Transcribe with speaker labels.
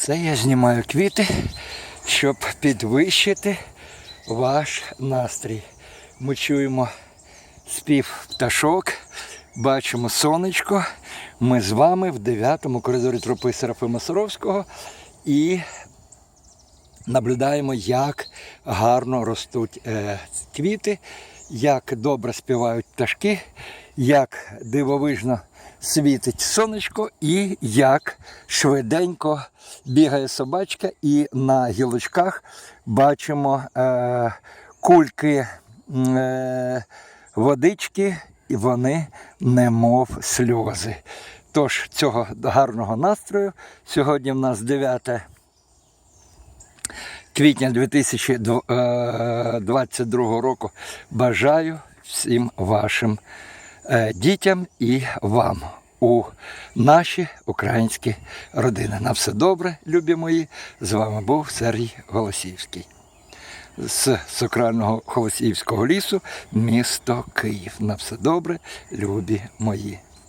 Speaker 1: Це я знімаю квіти, щоб підвищити ваш настрій. Ми чуємо спів пташок, бачимо сонечко. Ми з вами в 9 коридорі тропи Серафима Саровського і наблюдаємо, як гарно ростуть е, квіти, як добре співають пташки, як дивовижно світить сонечко і як швиденько бігає собачка, і на гілочках бачимо е, кульки е, водички, і вони немов сльози. Тож цього гарного настрою. Сьогодні в нас 9 квітня 2022 року. Бажаю всім вашим дітям і вам у наші українські родини. На все добре, любі мої. З вами був Сергій Голосіївський. З сакрального Холосіївського лісу, місто Київ. На все добре, любі мої.